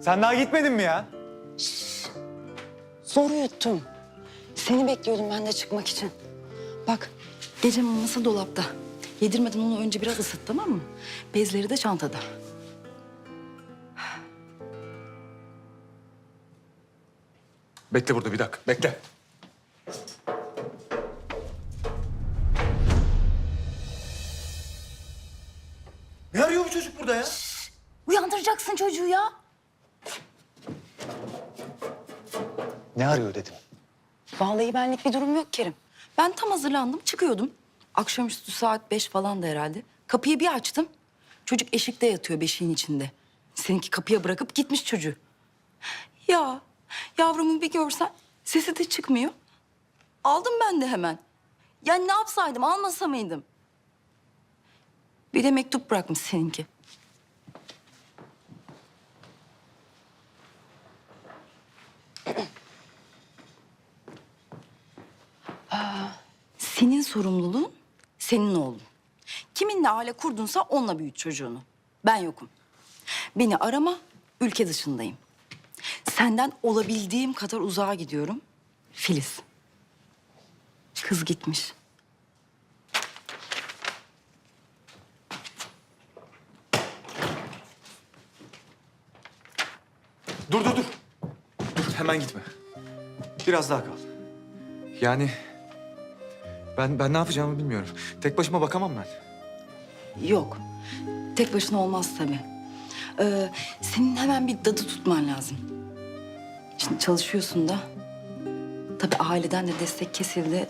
Sen daha gitmedin mi ya? Zor uyuttum. Seni bekliyordum ben de çıkmak için. Bak gece maması dolapta. Yedirmeden onu önce biraz ısıt tamam mı? Bezleri de çantada. Bekle burada bir dakika. Bekle. Ne arıyor bu çocuk burada ya? Uyandıracaksın çocuğu ya. Ne arıyor dedim. Vallahi benlik bir durum yok Kerim. Ben tam hazırlandım çıkıyordum. Akşamüstü saat beş falan da herhalde. Kapıyı bir açtım. Çocuk eşikte yatıyor beşiğin içinde. Seninki kapıya bırakıp gitmiş çocuğu. Ya yavrumu bir görsen sesi de çıkmıyor. Aldım ben de hemen. Ya ne yapsaydım almasa mıydım? Bir de mektup bırakmış seninki. Senin sorumluluğun senin oğlun. Kiminle aile kurdunsa onunla büyüt çocuğunu. Ben yokum. Beni arama, ülke dışındayım. Senden olabildiğim kadar uzağa gidiyorum. Filiz. Kız gitmiş. Dur dur dur. Dur hemen gitme. Biraz daha kal. Yani ben ben ne yapacağımı bilmiyorum. Tek başıma bakamam ben. Yok. Tek başına olmaz tabii. Ee, senin hemen bir dadı tutman lazım. Şimdi çalışıyorsun da. Tabii aileden de destek kesildi.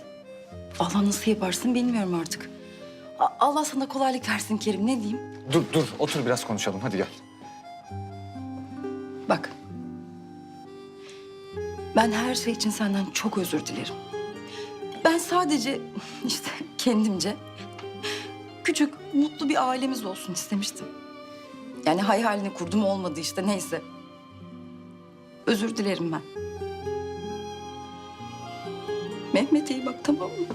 Allah nasıl yaparsın bilmiyorum artık. A- Allah sana kolaylık versin Kerim ne diyeyim? Dur dur otur biraz konuşalım hadi gel. Bak. Ben her şey için senden çok özür dilerim. Ben sadece işte kendimce küçük, mutlu bir ailemiz olsun istemiştim. Yani hayalini kurdum olmadı işte neyse. Özür dilerim ben. Mehmet'e iyi bak tamam mı?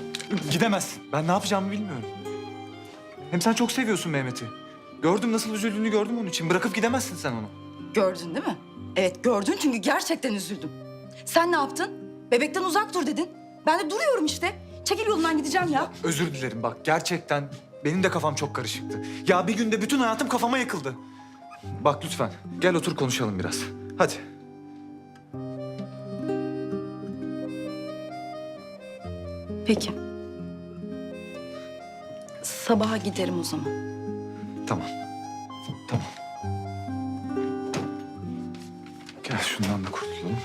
Gidemezsin. Ben ne yapacağımı bilmiyorum. Hem sen çok seviyorsun Mehmet'i. Gördüm nasıl üzüldüğünü gördüm onun için. Bırakıp gidemezsin sen onu. Gördün değil mi? Evet gördün çünkü gerçekten üzüldüm. Sen ne yaptın? Bebekten uzak dur dedin. Ben de duruyorum işte. Çekil yolundan gideceğim ya. Özür dilerim bak gerçekten benim de kafam çok karışıktı. Ya bir günde bütün hayatım kafama yıkıldı. Bak lütfen gel otur konuşalım biraz. Hadi. Peki. Sabaha giderim o zaman. Tamam. Tamam. Gel şundan da kurtulalım.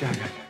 Gel gel gel.